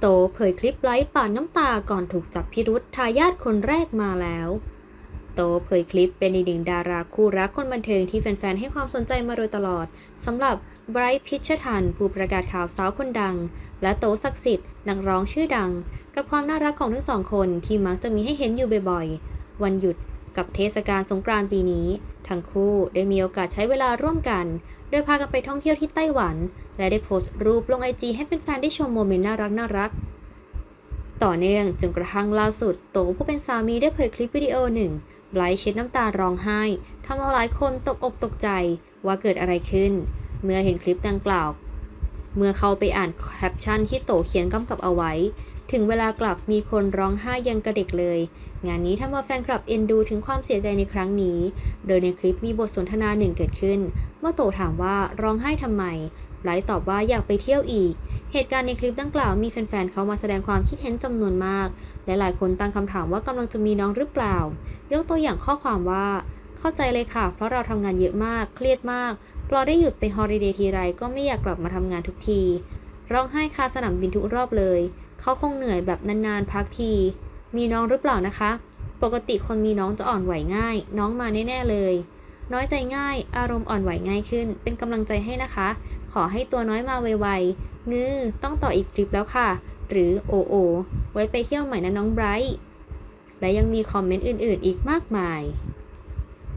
โตเผยคลิปไลฟ์ปาดน้ำตาก่อนถูกจับพิรุษทายาทคนแรกมาแล้ว โตเผยคลิปเป็นอีกหนึ่งดาราคู่รักคนบันเทิงที่แฟนๆ ให้ความสนใจมาโดยตลอดสำหรับไบรท์พิชทันผู้ประกาศข่าวสาวคนดัง และโตศักดิ์สิทธิ์นักร้องชื่อดัง กับความน่ารักของทั้งสองคนที่มักจะมีให้เห็นอยู่บ่อยๆ วันหยุดกับเทศกาลสงกรานต์ปีนี้ ทั้งคู่ได้มีโอกาสใช้เวลาร่วมกัน โดยพากันไปท่องเที่ยวที่ไต้หวัน และได้โพสต์รูปลงไอจีให้แฟนๆ ได้ชมโมเมนต์น่ารักน่ารัก ต่อเนื่องจนกระทั่งล่าสุด โตผู้เป็นสามีได้เผยคลิปวิดีโอหนึ่งไบรท์เช็ดน้ำตาร้องไห้ทำเอาหลายคนตกอกตกใจว่าเกิดอะไรขึ้น เมื่อเห็นคลิปดังกล่าว เมื่อเขาไปอ่านแคปชั่นที่โตเขียนกำกับเอาไว้ ถึงเวลากลับมีคนร้องไห้ยังกระเด็กเลย งานนี้ทำเอาแฟนคลับเอ็นดูถึงความเสียใจในครั้งนี้ โดยในคลิปมีบทสนทนาหนึ่งเกิดขึ้น เมื่อโตถามว่าร้องไห้ทำไมไบรท์ตอบว่าอยากไปเที่ยวอีก เหตุการณ์ในคลิปดังกล่าวมีแฟนๆ เขามาแสดงความคิดเห็นจำนวนมาก และหลายคนตั้งคำถามว่ากำลังจะมีน้องหรือเปล่า ยกตัวอย่างข้อความว่า เข้าใจเลยค่ะ เพราะเราทำงานเยอะมาก เครียดมาก พอได้หยุดไปฮอลิเดย์ทีไรก็ไม่อยากกลับมาทำงานทุกที ร้องไห้คาสนามบินทุกรอบเลย เขาคงเหนื่อยแบบนานๆพักที มีน้องหรือเปล่านะคะ ปกติคนมีน้องจะอ่อนไหวง่าย น้องมาแน่ๆเลย น้อยใจง่าย อารมณ์อ่อนไหวง่ายขึ้น เป็นกำลังใจให้นะคะ ขอให้ตัวน้อยมาไวๆงือต้องต่ออีกทริปแล้วค่ะ หรือโอโอไว้ไปเที่ยวใหม่นะน้องไบรท์และยังมีคอมเมนต์อื่นๆ อีกมากมาย